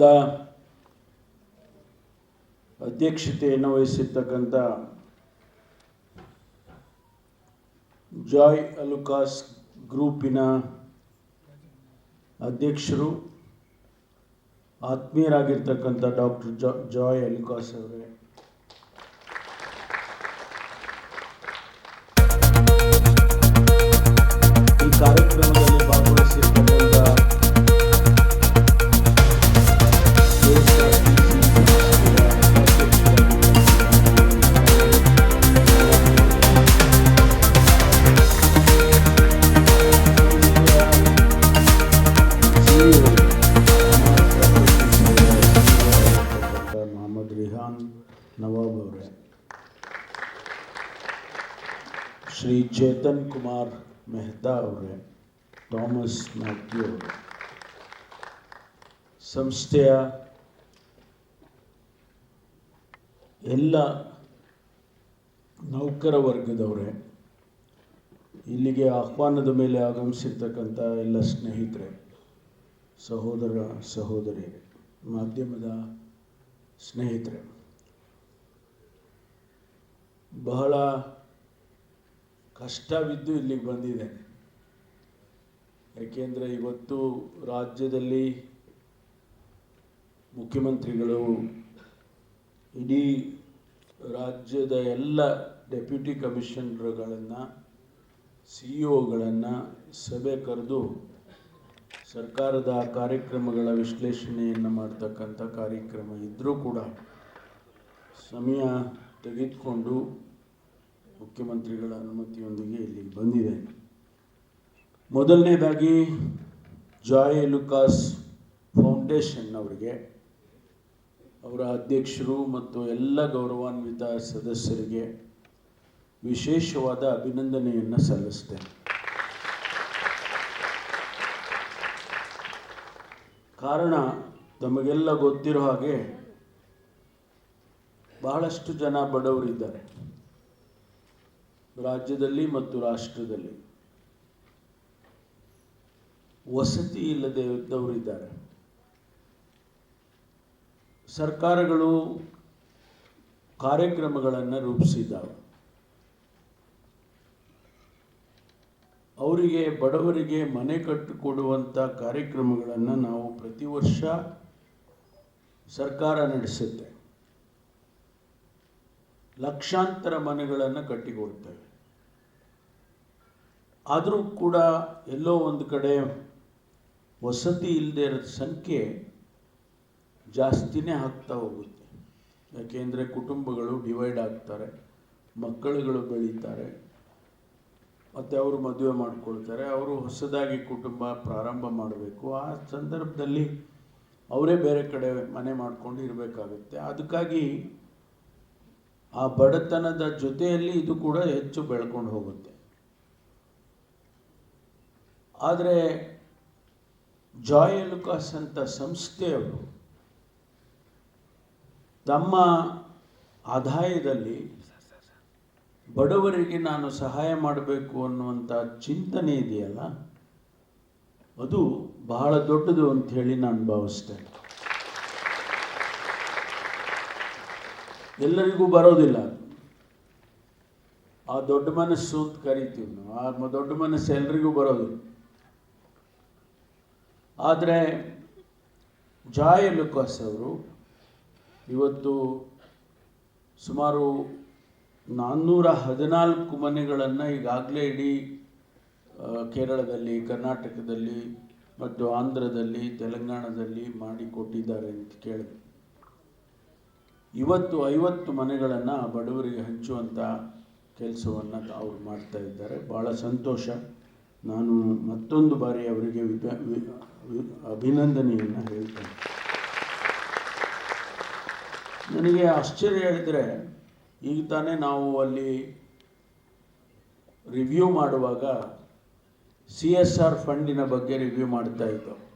ಕಾರ್ಯಕ್ರಮದ ಅಧ್ಯಕ್ಷತೆಯನ್ನು ವಹಿಸಿರ್ತಕ್ಕಂಥ ಜಾಯ್ ಅಲುಕಾಸ್ ಗ್ರೂಪಿನ ಅಧ್ಯಕ್ಷರು ಆತ್ಮೀಯರಾಗಿರ್ತಕ್ಕಂಥ ಡಾಕ್ಟರ್ ಜಾಯ್ ಅಲುಕಾಸ್ ಅವರೇ. ಈ ಕಾರ್ಯಕ್ರಮದಲ್ಲಿ ಚೇತನ್ ಕುಮಾರ್ ಮೆಹ್ತಾ ಅವರೇ, ಥಾಮಸ್ ಮ್ಯಾಥ್ಯೂ ಅವರೇ. ಸಂಸ್ಥೆಯ ಎಲ್ಲ ನೌಕರ ವರ್ಗದವರೇ, ಇಲ್ಲಿಗೆ ಆಹ್ವಾನದ ಮೇಲೆ ಆಗಮಿಸಿರ್ತಕ್ಕಂಥ ಎಲ್ಲ ಸ್ನೇಹಿತರೆ, ಸಹೋದರ ಸಹೋದರಿ, ಮಾಧ್ಯಮದ ಸ್ನೇಹಿತರೆ, ಬಹಳ ಕಷ್ಟವಿದ್ದು ಇಲ್ಲಿಗೆ ಬಂದಿದೆ. ಯಾಕೆಂದರೆ ಇವತ್ತು ರಾಜ್ಯದಲ್ಲಿ ಮುಖ್ಯಮಂತ್ರಿಗಳು ಇಡೀ ರಾಜ್ಯದ ಎಲ್ಲ ಡೆಪ್ಯೂಟಿ ಕಮಿಷನರ್ಗಳನ್ನು ಸಿ ಒಗಳನ್ನು ಸಭೆ ಕರೆದು ಸರ್ಕಾರದ ಕಾರ್ಯಕ್ರಮಗಳ ವಿಶ್ಲೇಷಣೆಯನ್ನು ಮಾಡ್ತಕ್ಕಂಥ ಕಾರ್ಯಕ್ರಮ ಇದ್ದರೂ ಕೂಡ ಸಮಯ ತೆಗೆದುಕೊಂಡು ಮುಖ್ಯಮಂತ್ರಿಗಳ ಅನುಮತಿಯೊಂದಿಗೆ ಇಲ್ಲಿಗೆ ಬಂದಿದೆ. ಮೊದಲನೇದಾಗಿ ಜಾಯ್ ಲುಕಾಸ್ ಫೌಂಡೇಶನ್ ಅವರಿಗೆ ಅವರ ಅಧ್ಯಕ್ಷರು ಮತ್ತು ಎಲ್ಲ ಗೌರವಾನ್ವಿತ ಸದಸ್ಯರಿಗೆ ವಿಶೇಷವಾದ ಅಭಿನಂದನೆಯನ್ನು ಸಲ್ಲಿಸ್ತೇನೆ ಕಾರಣ ತಮಗೆಲ್ಲ ಗೊತ್ತಿರೋ ಹಾಗೆ ಬಹಳಷ್ಟು ಜನ ಬಡವರಿದ್ದಾರೆ. ರಾಜ್ಯದಲ್ಲಿ ಮತ್ತು ರಾಷ್ಟ್ರದಲ್ಲಿ. ವಸತಿ ಇಲ್ಲದೆ ಇದ್ದವರಿದ್ದಾರೆ. ಸರ್ಕಾರಗಳು ಕಾರ್ಯಕ್ರಮಗಳನ್ನು ರೂಪಿಸಿದ್ದಾವೆ. ಅವರಿಗೆ, ಬಡವರಿಗೆ ಮನೆ ಕಟ್ಟಿಕೊಡುವಂಥ ಕಾರ್ಯಕ್ರಮಗಳನ್ನು ನಾವು ಪ್ರತಿ ವರ್ಷ ಸರ್ಕಾರ ನಡೆಸುತ್ತೆ. ಲಕ್ಷಾಂತರ ಮನೆಗಳನ್ನು ಕಟ್ಟಿಕೊಡ್ತೇವೆ. ಆದರೂ ಕೂಡ ಎಲ್ಲೋ ಒಂದು ಕಡೆ ವಸತಿ ಇಲ್ಲದೆ ಇರೋ ಸಂಖ್ಯೆ ಜಾಸ್ತಿನೇ ಆಗ್ತಾ ಹೋಗುತ್ತೆ. ಯಾಕೆಂದರೆ ಕುಟುಂಬಗಳು ಡಿವೈಡ್ ಆಗ್ತಾರೆ, ಮಕ್ಕಳುಗಳು ಬೆಳೀತಾರೆ, ಮತ್ತು ಅವರು ಮದುವೆ ಮಾಡ್ಕೊಳ್ತಾರೆ, ಅವರು ಹೊಸದಾಗಿ ಕುಟುಂಬ ಪ್ರಾರಂಭ ಮಾಡಬೇಕು. ಆ ಸಂದರ್ಭದಲ್ಲಿ ಅವರೇ ಬೇರೆ ಕಡೆ ಮನೆ ಮಾಡ್ಕೊಂಡು ಇರಬೇಕಾಗುತ್ತೆ. ಅದಕ್ಕಾಗಿ ಆ ಬಡತನದ ಜೊತೆಯಲ್ಲಿ ಇದು ಕೂಡ ಹೆಚ್ಚು ಬೆಳ್ಕೊಂಡು ಹೋಗುತ್ತೆ. ಆದರೆ ಜಾಯ್ ಲುಕಾಸ್ ಅಂತ ಸಂಸ್ಥೆಯವರು ತಮ್ಮ ಆದಾಯದಲ್ಲಿ ಬಡವರಿಗೆ ನಾನು ಸಹಾಯ ಮಾಡಬೇಕು ಅನ್ನುವಂಥ ಚಿಂತನೆ ಇದೆಯಲ್ಲ? ಅದು ಬಹಳ ದೊಡ್ಡದು ಅಂತ ಹೇಳಿ ನಾನು ಭಾವಿಸ್ತೇನೆ. ಎಲ್ಲರಿಗೂ ಬರೋದಿಲ್ಲ. ಆ ದೊಡ್ಡ ಮನಸ್ಸು ಅಂತ ಕರಿತೀವಿ ನಾವು. ಆ ದೊಡ್ಡ ಮನಸ್ಸು ಎಲ್ರಿಗೂ ಬರೋದಿಲ್ಲ. ಆದರೆ ಜಾಯ್ ಲುಕಾಸ್ ಅವರು ಇವತ್ತು ಸುಮಾರು ನಾನ್ನೂರ ಹದಿನಾಲ್ಕು ಮನೆಗಳನ್ನು ಈಗಾಗಲೇ ಇಡೀ ಕೇರಳದಲ್ಲಿ, ಕರ್ನಾಟಕದಲ್ಲಿ ಮತ್ತು ಆಂಧ್ರದಲ್ಲಿ, ತೆಲಂಗಾಣದಲ್ಲಿ ಮಾಡಿಕೊಟ್ಟಿದ್ದಾರೆ ಅಂತ ಕೇಳಿದೆ. ಇವತ್ತು ಐವತ್ತು ಮನೆಗಳನ್ನು ಬಡವರಿಗೆ ಹಂಚುವಂಥ ಕೆಲಸವನ್ನು ಅವರು ಮಾಡ್ತಾ ಇದ್ದಾರೆ. ಭಾಳ ಸಂತೋಷ. ನಾನು ಮತ್ತೊಂದು ಬಾರಿ ಅವರಿಗೆ ವಿಭ ಅಭಿನಂದನೆಯನ್ನು ಹೇಳ್ತೇನೆ. ನನಗೆ ಆಶ್ಚರ್ಯ ಹೇಳಿದರೆ ಈಗ ತಾನೇ ನಾವು ಅಲ್ಲಿ ರಿವ್ಯೂ ಮಾಡುವಾಗ ಸಿ ಎಸ್ ಆರ್ ಫಂಡಿನ ಬಗ್ಗೆ ರಿವ್ಯೂ ಮಾಡ್ತಾ ಇದ್ದೋ.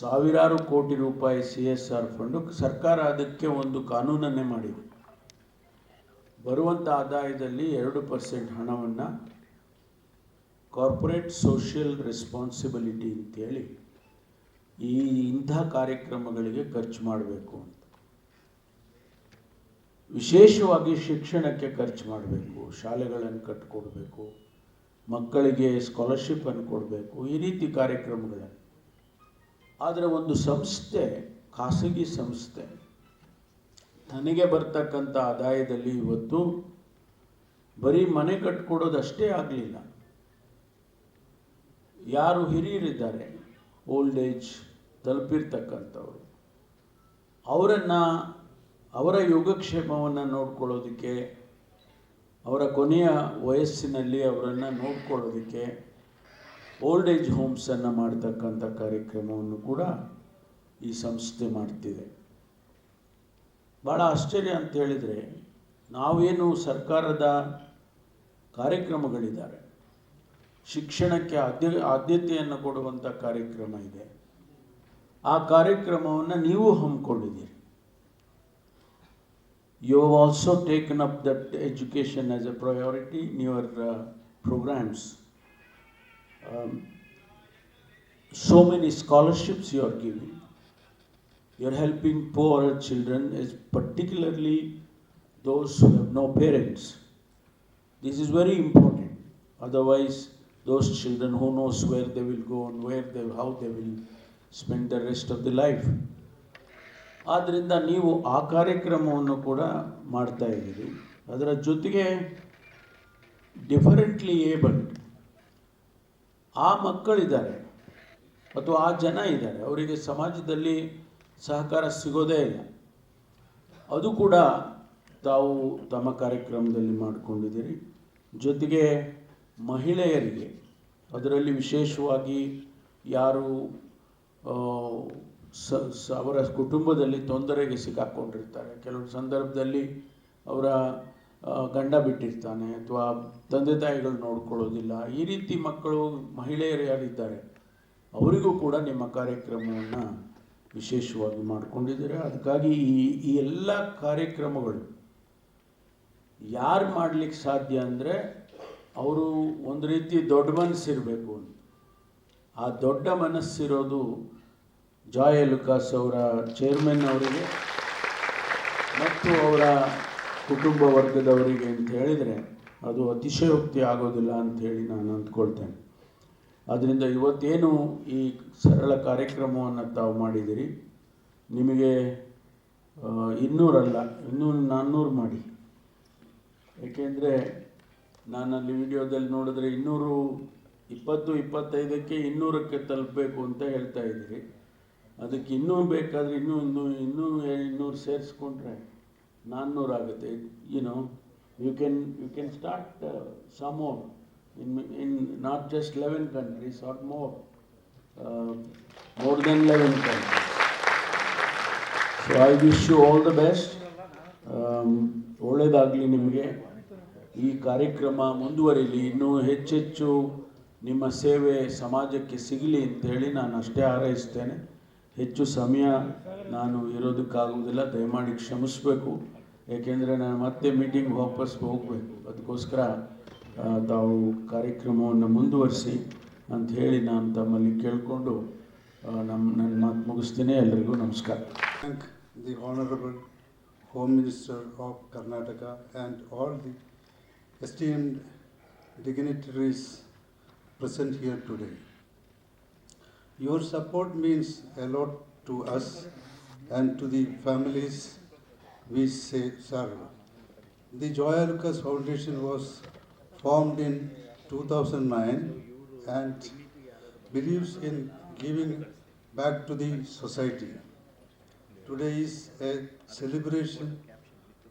ಸಾವಿರಾರು ಕೋಟಿ ರೂಪಾಯಿ ಸಿ ಎಸ್ ಆರ್ ಫಂಡು ಸರ್ಕಾರ ಅದಕ್ಕೆ ಒಂದು ಕಾನೂನನ್ನೇ ಮಾಡಿದೆ. ಬರುವಂಥ ಆದಾಯದಲ್ಲಿ ಎರಡು ಪರ್ಸೆಂಟ್ ಹಣವನ್ನು ಕಾರ್ಪೊರೇಟ್ ಸೋಷಿಯಲ್ ರೆಸ್ಪಾನ್ಸಿಬಿಲಿಟಿ ಅಂತೇಳಿ ಈ ಇಂಥ ಕಾರ್ಯಕ್ರಮಗಳಿಗೆ ಖರ್ಚು ಮಾಡಬೇಕು ಅಂತ. ವಿಶೇಷವಾಗಿ ಶಿಕ್ಷಣಕ್ಕೆ ಖರ್ಚು ಮಾಡಬೇಕು, ಶಾಲೆಗಳನ್ನು ಕಟ್ಟಿಕೊಡ್ಬೇಕು ಮಕ್ಕಳಿಗೆ ಸ್ಕಾಲರ್ಶಿಪ್ಪನ್ನು ಕೊಡಬೇಕು, ಈ ರೀತಿ ಕಾರ್ಯಕ್ರಮಗಳನ್ನು. ಆದರೆ ಒಂದು ಸಂಸ್ಥೆ, ಖಾಸಗಿ ಸಂಸ್ಥೆ, ತನಗೆ ಬರ್ತಕ್ಕಂಥ ಆದಾಯದಲ್ಲಿ ಇವತ್ತು ಬರೀ ಮನೆ ಕಟ್ಕೊಡೋದಷ್ಟೇ ಆಗಲಿಲ್ಲ. ಯಾರು ಹಿರಿಯರಿದ್ದಾರೆ ಓಲ್ಡ್ ಏಜ್ ತಲುಪಿರ್ತಕ್ಕಂಥವ್ರು. ಅವರನ್ನು, ಅವರ ಯೋಗಕ್ಷೇಮವನ್ನು ನೋಡ್ಕೊಳ್ಳೋದಕ್ಕೆ, ಅವರ ಕೊನೆಯ ವಯಸ್ಸಿನಲ್ಲಿ ಅವರನ್ನು ನೋಡ್ಕೊಳ್ಳೋದಕ್ಕೆ ಓಲ್ಡ್ ಏಜ್ ಹೋಮ್ಸನ್ನು ಮಾಡ್ತಕ್ಕಂಥ ಕಾರ್ಯಕ್ರಮವನ್ನು ಕೂಡ ಈ ಸಂಸ್ಥೆ ಮಾಡ್ತಿದೆ. ಭಾಳ ಆಶ್ಚರ್ಯ ಅಂತ ಹೇಳಿದರೆ, ನಾವೇನು ಸರ್ಕಾರದ ಕಾರ್ಯಕ್ರಮಗಳಿದ್ದಾರೆ. ಶಿಕ್ಷಣಕ್ಕೆ ಆದ್ಯ, ಆದ್ಯತೆಯನ್ನು ಕೊಡುವಂಥ ಕಾರ್ಯಕ್ರಮ ಇದೆ. ಆ ಕಾರ್ಯಕ್ರಮವನ್ನು ನೀವು ಹಮ್ಮಿಕೊಂಡಿದ್ದೀರಿ. You also taken up that education as a priority in your programs so many scholarships you are giving. You're helping poorer children, is particularly those who have no parents. This is very important. Otherwise, those children who knows where they will go and where they how they will spend the rest of the life. ಆದ್ದರಿಂದ ನೀವು ಆ ಕಾರ್ಯಕ್ರಮವನ್ನು ಕೂಡ ಮಾಡ್ತಾ ಇದ್ದೀರಿ ಅದರ ಜೊತೆಗೆ differently abled ಆ ಮಕ್ಕಳಿದ್ದಾರೆ ಅಥವಾ ಆ ಜನ ಇದ್ದಾರೆ. ಅವರಿಗೆ ಸಮಾಜದಲ್ಲಿ ಸಹಕಾರ ಸಿಗೋದೇ ಇಲ್ಲ. ಅದು ಕೂಡ ತಾವು ತಮ್ಮ ಕಾರ್ಯಕ್ರಮದಲ್ಲಿ ಮಾಡಿಕೊಂಡಿದ್ದೀರಿ. ಜೊತೆಗೆ ಮಹಿಳೆಯರಿಗೆ ಅದರಲ್ಲಿ ವಿಶೇಷವಾಗಿ ಯಾರು ಸ ಅವರ ಕುಟುಂಬದಲ್ಲಿ ತೊಂದರೆಗೆ ಸಿಕ್ಕಾಕ್ಕೊಂಡಿರ್ತಾರೆ ಕೆಲವು ಸಂದರ್ಭದಲ್ಲಿ ಅವರ ಗಂಡ ಬಿಟ್ಟಿರ್ತಾನೆ ಅಥವಾ ತಂದೆ ತಾಯಿಗಳು ನೋಡ್ಕೊಳ್ಳೋದಿಲ್ಲ. ಈ ರೀತಿ ಮಕ್ಕಳು ಮಹಿಳೆಯರು ಯಾರಿದ್ದಾರೆ, ಅವರಿಗೂ ಕೂಡ ನಿಮ್ಮ ಕಾರ್ಯಕ್ರಮವನ್ನು ವಿಶೇಷವಾಗಿ ಮಾಡಿಕೊಂಡಿದ್ದೀರಾ. ಅದಕ್ಕಾಗಿ ಈ ಈ ಎಲ್ಲ ಕಾರ್ಯಕ್ರಮಗಳು ಯಾರು ಮಾಡ್ಲಿಕ್ಕೆ ಸಾಧ್ಯ ಅಂದರೆ ಅವರು ಒಂದು ರೀತಿ ದೊಡ್ಡ ಮನಸ್ಸಿರಬೇಕು ಆ ದೊಡ್ಡ ಮನಸ್ಸಿರೋದು ಜಾಯ್ ಲುಕಾಸ್ ಅವರ ಚೇರ್ಮನ್ ಅವರಿಗೆ ಮತ್ತು ಅವರ ಕುಟುಂಬ ವರ್ಗದವರಿಗೆ ಅಂತ ಹೇಳಿದರೆ ಅದು ಅತಿಶಯೋಕ್ತಿ ಆಗೋದಿಲ್ಲ ಅಂತ ಹೇಳಿ ನಾನು ಅಂದ್ಕೊಳ್ತೇನೆ. ಅದರಿಂದ ಇವತ್ತೇನು ಈ ಸರಳ ಕಾರ್ಯಕ್ರಮವನ್ನು ತಾವು ಮಾಡಿದಿರಿ ನಿಮಗೆ ಇನ್ನೂರಲ್ಲ ಇನ್ನೂರು ನಾನ್ನೂರು ಮಾಡಿ. ಏಕೆಂದರೆ ನಾನು ಅಲ್ಲಿ ವಿಡಿಯೋದಲ್ಲಿ ನೋಡಿದ್ರೆ ಇನ್ನೂರು ಇಪ್ಪತ್ತು, ಇಪ್ಪತ್ತೈದಕ್ಕೆ ಇನ್ನೂರಕ್ಕೆ ತಲುಪಬೇಕು ಅಂತ ಹೇಳ್ತಾ ಇದ್ದೀರಿ. ಅದಕ್ಕೆ ಇನ್ನೂ ಬೇಕಾದರೆ ಇನ್ನೂ ಇನ್ನೂ ಇನ್ನೂ ಇನ್ನೂರು ಸೇರಿಸ್ಕೊಂಡ್ರೆ ನಾನ್ನೂರು ಆಗುತ್ತೆ. You know you can you can start some more in in not just eleven countries or more more then eleven countries so I wish you all the best ಒಳ್ಳೆಯದಾಗಲಿ ನಿಮಗೆ. ಈ ಕಾರ್ಯಕ್ರಮ ಮುಂದುವರಿಲಿ. ಇನ್ನೂ ಹೆಚ್ಚೆಚ್ಚು ನಿಮ್ಮ ಸೇವೆ ಸಮಾಜಕ್ಕೆ ಸಿಗಲಿ ಅಂತೇಳಿ ನಾನು ಅಷ್ಟೇ ಹಾರೈಸ್ತೇನೆ. ಹೆಚ್ಚು ಸಮಯ ನಾನು ಇರೋದಕ್ಕಾಗುವುದಿಲ್ಲ, ದಯಮಾಡಿ ಕ್ಷಮಿಸಬೇಕು. ಏಕೆಂದರೆ ನಾನು ಮತ್ತೆ ಮೀಟಿಂಗ್ ವಾಪಸ್ ಹೋಗಬೇಕು. ಅದಕ್ಕೋಸ್ಕರ ತಾವು ಕಾರ್ಯಕ್ರಮವನ್ನು ಮುಂದುವರಿಸಿ ಅಂತ ಹೇಳಿ ನಾನು ತಮ್ಮಲ್ಲಿ ಕೇಳಿಕೊಂಡು ನಮ್ಮ ನನ್ನ ಮಾತು ಮುಗಿಸ್ತೀನಿ. ಎಲ್ರಿಗೂ ನಮಸ್ಕಾರ. Thank the Honorable home Minister of Karnataka and all the esteemed dignitaries present here today. Your support means a lot to us and to the families we serve. The Joya Lucas Foundation was formed in 2009 and believes in giving back to the society. Today is a celebration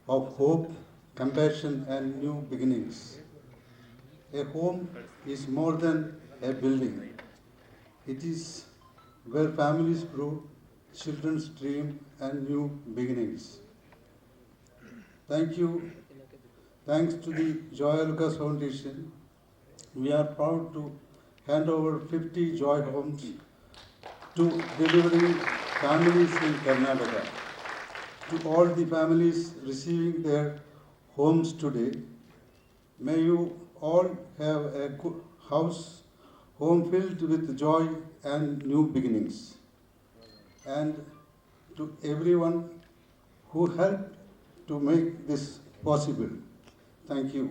of hope, compassion, and new beginnings. A home is more than a building, it is where families grow, children's dream, and new beginnings. Thank you. Thanks to the Joy Lucas Foundation, we are proud to hand over 50 Joy homes to delivering families in Karnataka. To all the families receiving their homes today, may you all have a good house, home filled with joy and new beginnings. and to everyone who helped to make this possible. Thank you.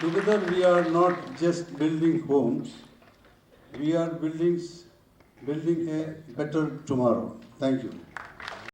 Together, we are not just building homes, we are buildings, building a better tomorrow. Thank you.